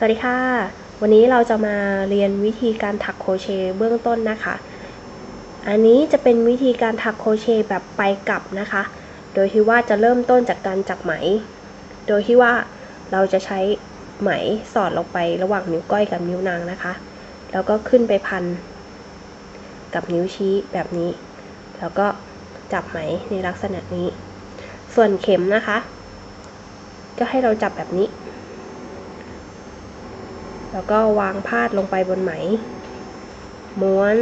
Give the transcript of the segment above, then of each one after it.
สวัสดีค่ะ วันนี้เราจะมาเรียนวิธีการถักโคเชเบื้องต้นนะคะ อันนี้จะเป็นวิธีการถักโคเชแบบไปกลับนะคะ โดยที่ว่าจะเริ่มต้นจากการจับไหม โดยที่ว่าเราจะใช้ไหมสอดลงไประหว่างนิ้วก้อยกับนิ้วนางนะคะ แล้วก็ขึ้นไปพัน กับนิ้วชี้แบบนี้ แล้วก็จับไหมในลักษณะนี้ ส่วนเข็มนะคะ ก็ให้เราจับแบบนี้ แล้วก็วางพาดลงไปบนไหม ม้วน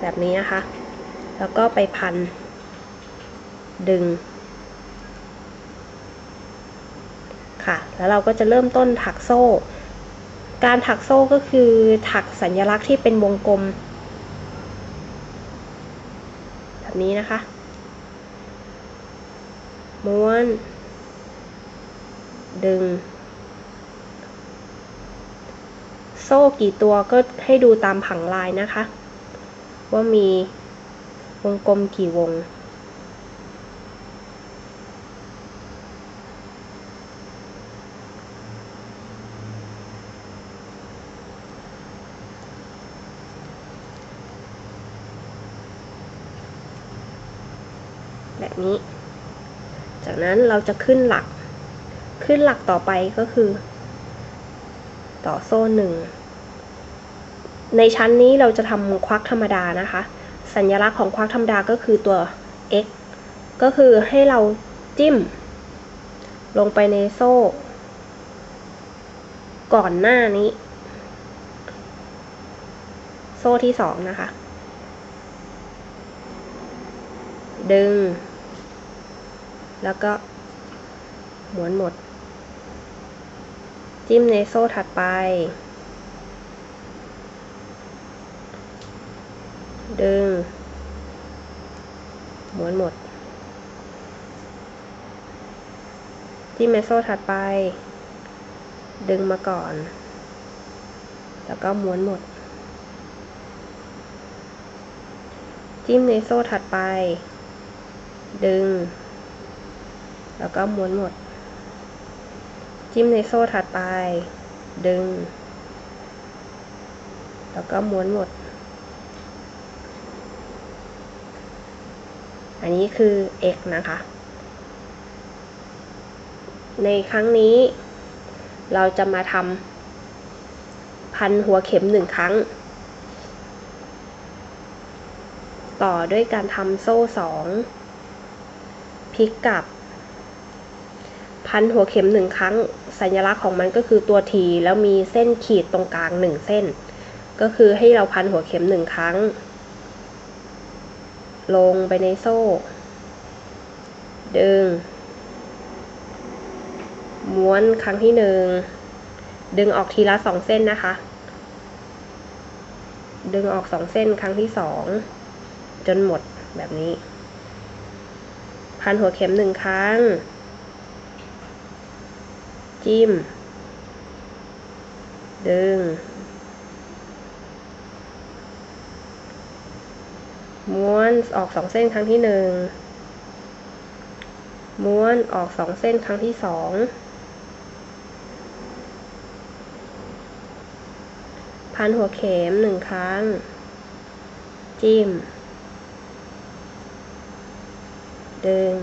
แบบนี้นะคะ แล้วก็ไปพัน ดึง ค่ะ แล้วเราก็จะเริ่มต้นถักโซ่ การถักโซ่ก็คือถักสัญลักษณ์ที่เป็นวงกลม แบบนี้นะคะ ม้วน ดึง โซ่กี่ตัวก็ให้ดูตามผังลายนะคะ ว่ามีวงกลมกี่วง แบบนี้ จากนั้นเราจะขึ้นหลัก ขึ้นหลักต่อไปก็คือต่อโซ่หนึ่ง ในชั้นนี้เราจะทำควักธรรมดานะคะ สัญลักษณ์ของควักธรรมดาก็คือตัว x ก็คือให้เราจิ้ม ลงไปในโซ่ ก่อนหน้านี้ โซ่ที่สองนะคะ ดึง แล้วก็หมุนหมด จิ้มในโซ่ถัดไป ดึงหมุนหมดจิ้มในโซ่ถัดไป ดึงมาก่อน แล้วก็ม้วนหมด จิ้มในโซ่ถัดไป ดึง แล้วก็ม้วนหมด จิ้มในโซ่ถัดไป ดึง แล้วก็ม้วนหมด อันนี้คือ x นะคะ ในครั้งนี้ เราจะมาทำพันหัวเข็มหนึ่งครั้ง ต่อด้วยการทำโซ่สองพลิกกลับ พันหัวเข็มหนึ่งครั้ง สัญลักษณ์ของมันก็คือตัวทีแล้วมีเส้นขีดตรงกลางหนึ่งเส้น ก็คือให้เราพันหัวเข็มหนึ่งครั้ง ลงไปในโซ่ ดึง ม้วนครั้งที่หนึ่ง ดึงออกทีละสองเส้นนะคะ ดึงออกสองเส้นครั้งที่สอง จนหมดแบบนี้ พันหัวเข็มหนึ่งครั้ง จิ้ม ดึง ม้วนออกสองเส้นครั้งที่หนึ่งม้วนออกสองเส้นครั้งที่สองพันหัวเข็มหนึ่งครั้ง จิ้ม ดึง